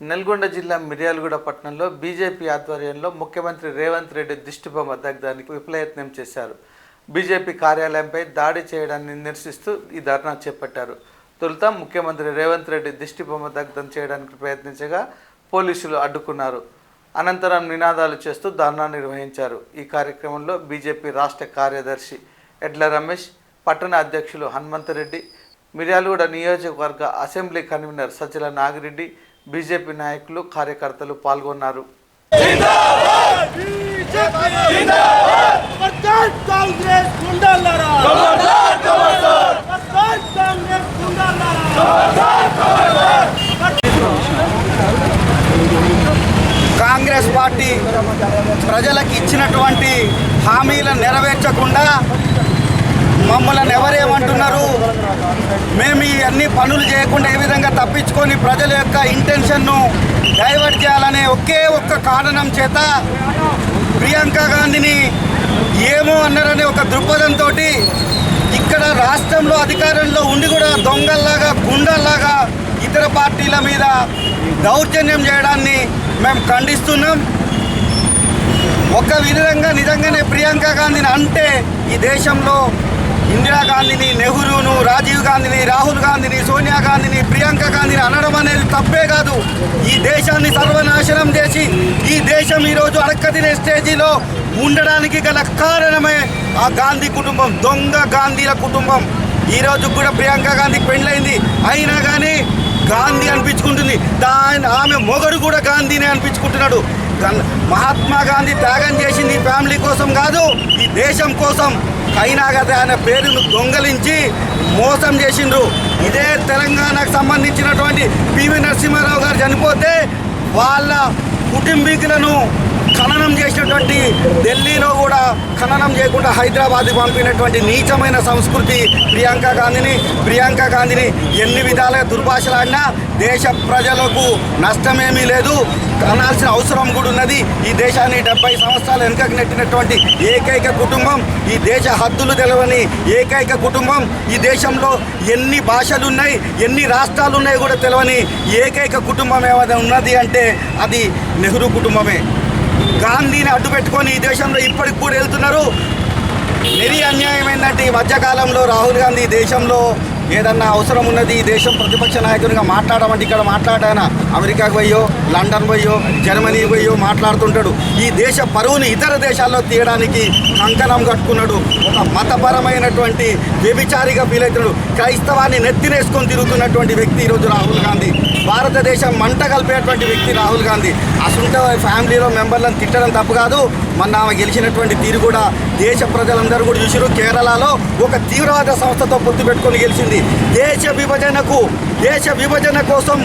నల్గొండ జిల్లా మిర్యాలగూడ పట్టణంలో బీజేపీ ఆధ్వర్యంలో ముఖ్యమంత్రి రేవంత్ రెడ్డి దిష్టిబొమ్మ దగ్ధానికి విఫలయత్నం చేశారు. బీజేపీ కార్యాలయంపై దాడి చేయడాన్ని నిరసిస్తూ ఈ ధర్నా చేపట్టారు. తొలుత ముఖ్యమంత్రి రేవంత్ రెడ్డి దిష్టిబొమ్మ దగ్ధం చేయడానికి ప్రయత్నించగా పోలీసులు అడ్డుకున్నారు. అనంతరం నినాదాలు చేస్తూ ధర్నా నిర్వహించారు. ఈ కార్యక్రమంలో బీజేపీ రాష్ట్ర కార్యదర్శి ఎడ్ల రమేష్ పట్టణ అధ్యక్షులు హనుమంతరెడ్డి మిర్యాలగూడ నియోజకవర్గ assembly convener Sajjala Nagi Reddy BJP నాయకులు కార్యకర్తలు పాల్గొన్నారు. కాంగ్రెస్ పార్టీ ప్రజలకు ఇచ్చినటువంటి హామీలను నెరవేర్చకుండా మమ్మల్ని ఎవరేమంటున్నారు? మేము ఈ అన్ని పనులు చేయకుండా ఏ విధంగా తప్పించుకొని ప్రజల యొక్క ఇంటెన్షన్ను డైవర్ట్ చేయాలనే ఒకే ఒక్క కారణం చేత ప్రియాంక గాంధీని ఏమో అన్నారనే ఒక దృక్పథంతో ఇక్కడ రాష్ట్రంలో అధికారంలో ఉండి కూడా దొంగల్లాగా గుండల్లాగా ఇతర పార్టీల మీద దౌర్జన్యం చేయడాన్ని మేము ఖండిస్తున్నాం. ఒక విధంగా నిజంగానే ప్రియాంక గాంధీని అంటే ఈ దేశంలో ఇందిరాగాంధీని నెహ్రూను రాజీవ్ గాంధీని రాహుల్ గాంధీని సోనియా గాంధీని ప్రియాంక గాంధీని అనడం అనేది తప్పే కాదు. ఈ దేశాన్ని సర్వనాశనం చేసి ఈ దేశం ఈరోజు అడక్కతినే స్టేజీలో ఉండడానికి గల కారణమే ఆ గాంధీ కుటుంబం దొంగ గాంధీల కుటుంబం. ఈ రోజు కూడా ప్రియాంక గాంధీకి పెళ్ళైంది అయినా కానీ గాంధీ అనిపించుకుంటుంది. దాని ఆమె మొగడు కూడా గాంధీనే అనిపించుకుంటున్నాడు. మహాత్మా గాంధీ త్యాగం చేసింది ఈ ఫ్యామిలీ కోసం కాదు ఈ దేశం కోసం. అయినా కదా ఆయన పేరును దొంగలించి మోసం చేసిండ్రు. ఇదే తెలంగాణకు సంబంధించినటువంటి పివి నరసింహారావు గారు చనిపోతే వాళ్ళ కుటుంబీకులను ఖననం చేసినటువంటి ఢిల్లీలో కూడా ఖననం చేయకుండా హైదరాబాద్కి పంపినటువంటి నీచమైన సంస్కృతి ప్రియాంక గాంధీని ప్రియాంక గాంధీని ఎన్ని విధాలుగా దుర్భాషలాడినా దేశ ప్రజలకు నష్టమేమీ లేదు. అనాల్సిన అవసరం కూడా ఉన్నది. ఈ దేశాన్ని డెబ్బై సంవత్సరాలు వెనుకకు నెట్టినటువంటి ఏకైక కుటుంబం ఈ దేశ హద్దులు తెలవని ఏకైక కుటుంబం ఈ దేశంలో ఎన్ని భాషలు ఉన్నాయి ఎన్ని రాష్ట్రాలు ఉన్నాయి కూడా తెలవని ఏకైక కుటుంబం ఏమైనా ఉన్నది అంటే అది నెహ్రూ కుటుంబమే. గాంధీని అడ్డు పెట్టుకొని ఈ దేశంలో ఇప్పటికి కూడా వెళ్తున్నారు. నిరీ అన్యాయం ఏంటంటే ఈ మధ్యకాలంలో రాహుల్ గాంధీ దేశంలో ఏదన్నా అవసరం ఉన్నది ఈ దేశం ప్రతిపక్ష నాయకునిగా మాట్లాడమంటే ఇక్కడ మాట్లాడాన అమెరికాకు పోయో లండన్ పోయో జర్మనీ పోయో మాట్లాడుతుంటాడు. ఈ దేశ పరువుని ఇతర దేశాల్లో తీయడానికి కంకణం కట్టుకున్నాడు. ఒక మతపరమైనటువంటి వ్యభిచారిగా ఫీల్ అవుతున్నాడు క్రైస్తవాన్ని నెత్తినేసుకొని తిరుగుతున్నటువంటి వ్యక్తి ఈరోజు రాహుల్ గాంధీ. భారతదేశం మంట కలిపేటువంటి వ్యక్తి రాహుల్ గాంధీ. అసంట ఫ్యామిలీలో మెంబర్లను తిట్టడం తప్పు కాదు. మొన్న ఆమె గెలిచినటువంటి తీరు కూడా దేశ ప్రజలందరూ కూడా చూసారు కేరళలో ఒక తీవ్రవాద సంస్థతో పొత్తు పెట్టుకొని గెలిచింది. దేశ విభజనకు దేశ విభజన కోసం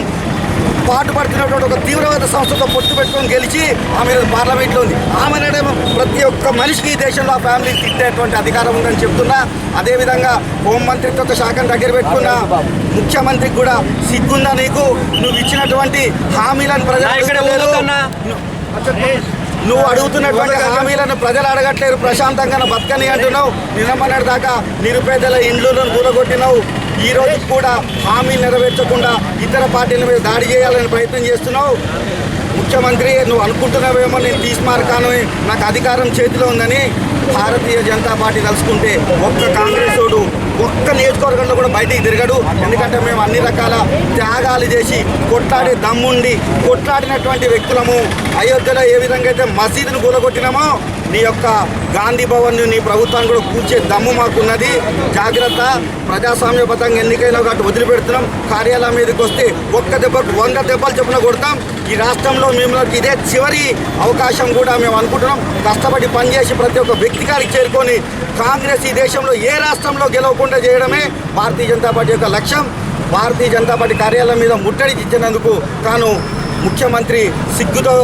పాటుపడుతున్నటువంటి ఒక తీవ్రవాద సంస్థతో పొత్తు పెట్టుకొని గెలిచి ఆమె పార్లమెంట్లో ఉంది. ఆమె ప్రతి ఒక్క మనిషికి ఈ దేశంలో ఆ ఫ్యామిలీ తిట్టేటువంటి అధికారం ఉందని చెప్తున్నా. అదేవిధంగా హోంమంత్రిత్వ శాఖను దగ్గర పెట్టుకున్న ముఖ్యమంత్రికి కూడా సిగ్గుందా నీకు? నువ్వు ఇచ్చినటువంటి హామీలను ప్రజలు నువ్వు అడుగుతున్నటువంటి హామీలను ప్రజలు అడగట్లేరు. ప్రశాంతంగా బతకని అంటున్నావు. నిన్నమన్నటి దాకా నిరుపేదల ఇండ్లను కూలగొట్టినావు. ఈ రోజు కూడా హామీలు నెరవేర్చకుండా ఇతర పార్టీల మీద దాడి చేయాలని ప్రయత్నం చేస్తున్నావు. ముఖ్యమంత్రి నువ్వు అనుకుంటున్నావేమో నేను తీసుమారకాను నాకు అధికారం చేతిలో ఉందని భారతీయ జనతా పార్టీ తలుచుకుంటే ఒక్క కాంగ్రెస్ వాడు ఒక్క నియోజకవర్గంలో కూడా బయటికి తిరగడు. ఎందుకంటే మేము అన్ని రకాల త్యాగాలు చేసి కొట్లాడే దమ్ముండి కొట్లాడినటువంటి వ్యక్తులము. అయోధ్యలో ఏ విధంగా అయితే మసీదును కూలగొట్టినామో నీ యొక్క గాంధీ భవన్ నీ ప్రభుత్వాన్ని కూడా కూర్చే దమ్ము మాకున్నది. జాగ్రత్త. ప్రజాస్వామ్యబద్ధంగా ఎన్నికైనా కాబట్టి వదిలిపెడుతున్నాం. కార్యాలయం మీదకి వస్తే ఒక్క దెబ్బకు వంద దెబ్బలు చొప్పున కొడతాం. ఈ రాష్ట్రంలో మిమ్మల్ని ఇదే చివరి అవకాశం కూడా మేము అనుకుంటున్నాం. కష్టపడి పనిచేసి ప్రతి ఒక్క వ్యక్తి కాడికి చేరుకొని కాంగ్రెస్ ఈ దేశంలో ఏ రాష్ట్రంలో గెలవకుండా చేయడమే భారతీయ జనతా పార్టీ యొక్క లక్ష్యం. భారతీయ జనతా పార్టీ కార్యాలయం మీద ముట్టడి ఇచ్చినందుకు తాను ముఖ్యమంత్రి సిగ్గుతో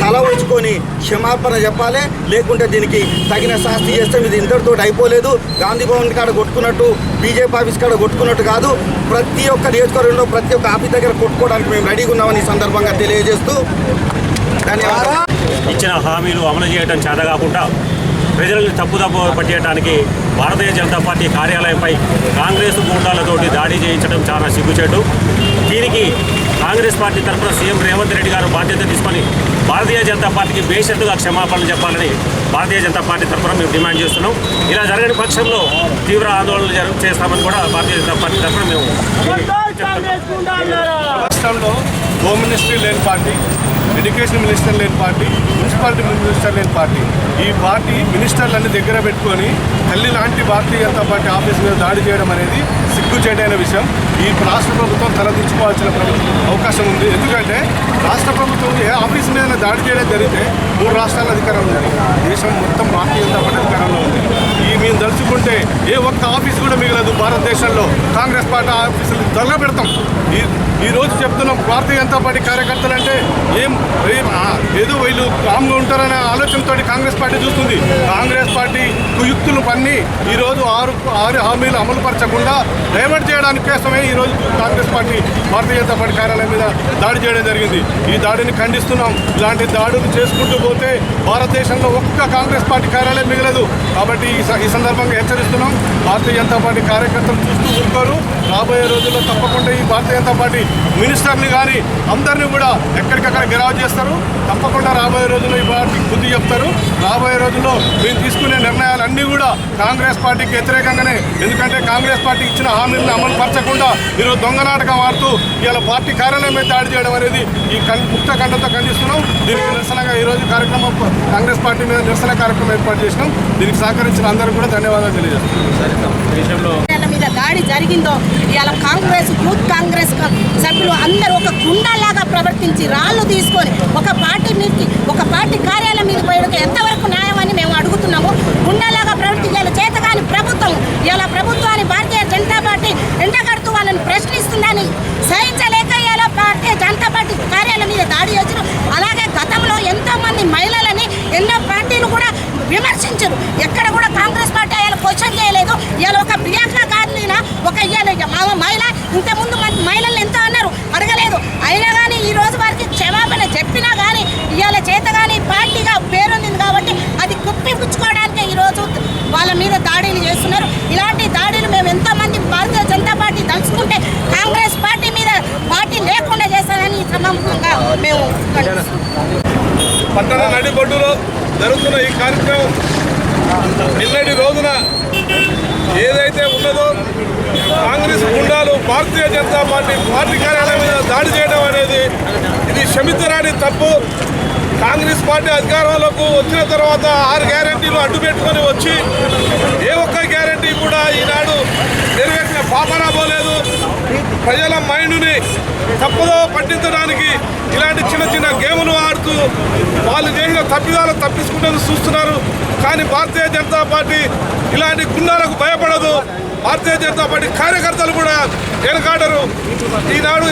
తల ఉంచుకొని క్షమాపణ చెప్పాలి. లేకుంటే దీనికి తగిన శాస్తి చేస్తే ఇది ఇంతటితో అయిపోలేదు. గాంధీ భవన్ కాడ కొట్టుకున్నట్టు బీజేపీ ఆఫీస్ కాడ కొట్టుకున్నట్టు కాదు. ప్రతి ఒక్క నియోజకవర్గంలో ప్రతి ఒక్క ఆఫీస్ దగ్గర కొట్టుకోవడానికి మేము రెడీగా ఉన్నామని ఈ సందర్భంగా తెలియజేస్తూ ధన్యవాదాలు. ఇచ్చిన హామీలు అమలు చేయడం చేత కాకుండా ప్రజలను తప్పుదప్పు పట్టేయడానికి భారతీయ జనతా పార్టీ కార్యాలయంపై కాంగ్రెస్ గూండాలతోటి దాడి చేయించడం చాలా సిగ్గుచేటు. దీనికి కాంగ్రెస్ పార్టీ తరఫున సీఎం రేవంత్ రెడ్డి గారు బాధ్యత తీసుకొని భారతీయ జనతా పార్టీకి బేషత్తుగా క్షమాపణలు చెప్పాలని భారతీయ జనతా పార్టీ తరఫున మేము డిమాండ్ చేస్తున్నాం. ఇలా జరగని పక్షంలో తీవ్ర ఆందోళనలు జరు చేస్తామని కూడా భారతీయ జనతా పార్టీ తరఫున మేము రాష్ట్రంలో హోమ్ మినిస్ట్రీ లేని పార్టీ ఎడ్యుకేషన్ మినిస్టర్ లేని పార్టీ మున్సిపాలిటీ మినిస్టర్ లేని పార్టీ. ఈ పార్టీ మినిస్టర్లన్నీ దగ్గర పెట్టుకొని తల్లి లాంటి భారతీయ జనతా పార్టీ ఆఫీస్ మీద దాడి చేయడం అనేది సిగ్గుచేటైన విషయం. ఈ రాష్ట్ర ప్రభుత్వం తలదించుకోవాల్సిన అవకాశం ఉంది. ఎందుకంటే రాష్ట్ర ప్రభుత్వం ఏ ఆఫీస్ మీద దాడి చేయడం జరిగితే మూడు రాష్ట్రాల అధికారంలో జరిగింది దేశం మొత్తం భారతీయ జనతా పార్టీ అధికారంలో ఉంది. ఈ మేము తలుచుకుంటే ఏ ఒక్క ఆఫీస్ కూడా మిగలదు. భారతదేశంలో కాంగ్రెస్ పార్టీ ఆఫీసులు తొలగబెడతాం ఈ ఈ రోజు చెప్తున్నాం భారతీయ జనతా పార్టీ కార్యకర్తలు అంటే ఏం ఏదో వీళ్ళు కామ్గా ఉంటారనే ఆలోచనతో కాంగ్రెస్ పార్టీ చూస్తుంది. కాంగ్రెస్ పార్టీ కుయుక్తులు పన్ని ఈరోజు ఆరు ఆరు హామీలు అమలు పరచకుండా డైవర్ట్ చేయడానికి కోసమే ఈ రోజు Congress party Bharatiya Janata party కార్యాలయం మీద దాడి చేయడం జరిగింది. ఈ దాడిని ఖండిస్తున్నాం. ఇలాంటి దాడులు చేసుకుంటూ పోతే భారతదేశంలో ఒక్క కాంగ్రెస్ పార్టీ కార్యాలయం మిగలదు. కాబట్టి ఈ స- ఈ సందర్భంగా హెచ్చరిస్తున్నాం. భారతీయ జనతా పార్టీ కార్యకర్తలు చూస్తూ ఉంటారు రాబోయే రోజుల్లో తప్పకుండా ఈ భారతీయ జనతా పార్టీ మినిస్టర్ని కానీ అందరినీ కూడా ఎక్కడికక్కడ గిరావు చేస్తారు. తప్పకుండా రాబోయే రోజుల్లో ఈ పార్టీ బుద్ధి చెప్తారు. రాబోయే రోజుల్లో మేము తీసుకునే నిర్ణయాలన్నీ కూడా కాంగ్రెస్ పార్టీకి వ్యతిరేకంగానే ఎందుకంటే కాంగ్రెస్ పార్టీ ఇచ్చిన హామీలను అమలు పరచకుండా ఈరోజు దొంగ నాటకం ఆడుతూ ఇలా పార్టీ కార్యాలయం మీద దాడి చేయడం అనేది ఈ కం ముక్త కండతో ఖండిస్తున్నాం. దీనికి నిరసనగా ఈరోజు కార్యక్రమం కాంగ్రెస్ పార్టీ మీద నిరసన కార్యక్రమం ఏర్పాటు చేసినాం. దీనికి సహకరించిన అందరూ కూడా ధన్యవాదాలు తెలియజేస్తున్నాం. మీద దాడి జరిగిందో ఇవాళ కాంగ్రెస్ నాయకులు అందరూ ఒక గుండాలాగా ప్రవర్తించి రాళ్ళు తీసుకొని ఒక పార్టీ మీదకి ఒక పార్టీ కార్యాలయం మీద పోయడం ఎంతవరకు న్యాయం అని మేము అడుగుతున్నాము గుండాలాగా ప్రవర్తించాలి చేతగాని ప్రభుత్వం ఇలా ప్రభుత్వాన్ని భారతీయ జనతా పార్టీ ఎండగడుతూ వాళ్ళని ప్రశ్నిస్తుందని సహించలేక ఇలా భారతీయ జనతా పార్టీ కార్యాలయం మీద దాడి చేసిన అలాగే గతంలో ఎంతో మంది మహిళలని ఎన్నో పార్టీలు కూడా విమర్శించరు ఎక్కడ కూడా కాంగ్రెస్ పార్టీ ఆయన క్వశ్చన్ చేయలేదు ఇవాళ ఒక ప్రియాంక గాంధీన ఒక ఇవాళ మా మహిళ ఇంతకుముందు మన మహిళలు ఎంతో అన్నారు అడగలేదు అయినా కానీ ఈ రోజు వారికి క్షమాపణ చెప్పినా కానీ ఇవాళ చేత కానీ పార్టీగా పేరొంది కాబట్టి అది కుప్పిపుచ్చుకోవడానికి ఈ రోజు వాళ్ళ మీద దాడులు చేస్తున్నారు ఇలాంటి దాడులు మేము ఎంతో మంది భారతీయ జనతా పార్టీ తలుచుకుంటే కాంగ్రెస్ పార్టీ మీద పార్టీ లేకుండా చేస్తారని ఈ క్రమంగా మేము ఖండిస్తున్నాం. పట్టణ నడిబొడ్డులో జరుగుతున్న ఈ కార్యక్రమం నిన్నటి రోజున ఏదైతే ఉన్నదో కాంగ్రెస్ గుండాలు భారతీయ జనతా పార్టీ పార్టీ కార్యాలయం మీద దాడి చేయడం అనేది ఇది క్షమించరాని తప్పు. కాంగ్రెస్ పార్టీ అధికారంలోకి వచ్చిన తర్వాత ఆరు గ్యారంటీలు అడ్డు పెట్టుకొని వచ్చి ఏ ఒక్క గ్యారంటీ కూడా ఈనాడు నెరవేర్చిన పాపన పోలేదు ప్రజల మైండ్ని తప్పుదో పట్టించడానికి ఇలాంటి చిన్న చిన్న గేములు ఆడుతూ వాళ్ళు చేసిన తప్పిదాలు తప్పించుకుంటూ చూస్తున్నారు. కానీ భారతీయ జనతా పార్టీ ఇలాంటి గుండాలకు భయపడదు. భారతీయ జనతా పార్టీ కార్యకర్తలు కూడా వెనకాడరు. ఈనాడు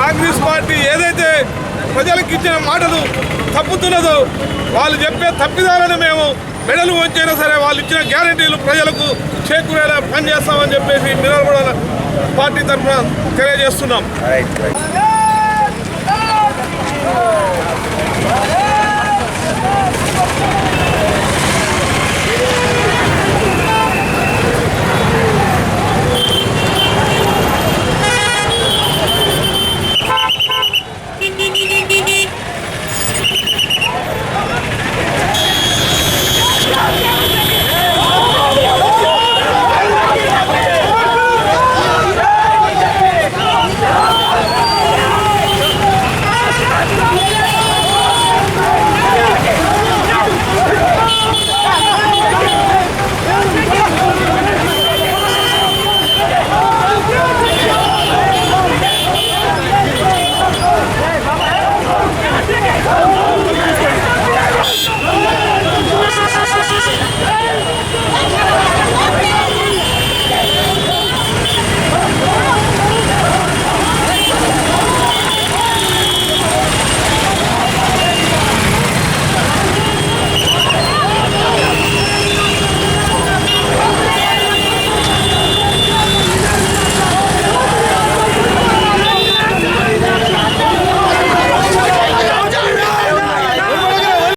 కాంగ్రెస్ పార్టీ ఏదైతే ప్రజలకు ఇచ్చిన మాటలు తప్పుతున్నదో వాళ్ళు చెప్పే తప్పిదాలను మేము మెడలు వచ్చైనా సరే వాళ్ళు ఇచ్చిన గ్యారంటీలు ప్రజలకు చేకూరేలా పనిచేస్తామని చెప్పేసి మినర్గూడ పార్టీ తరఫున తెలియజేస్తున్నాం.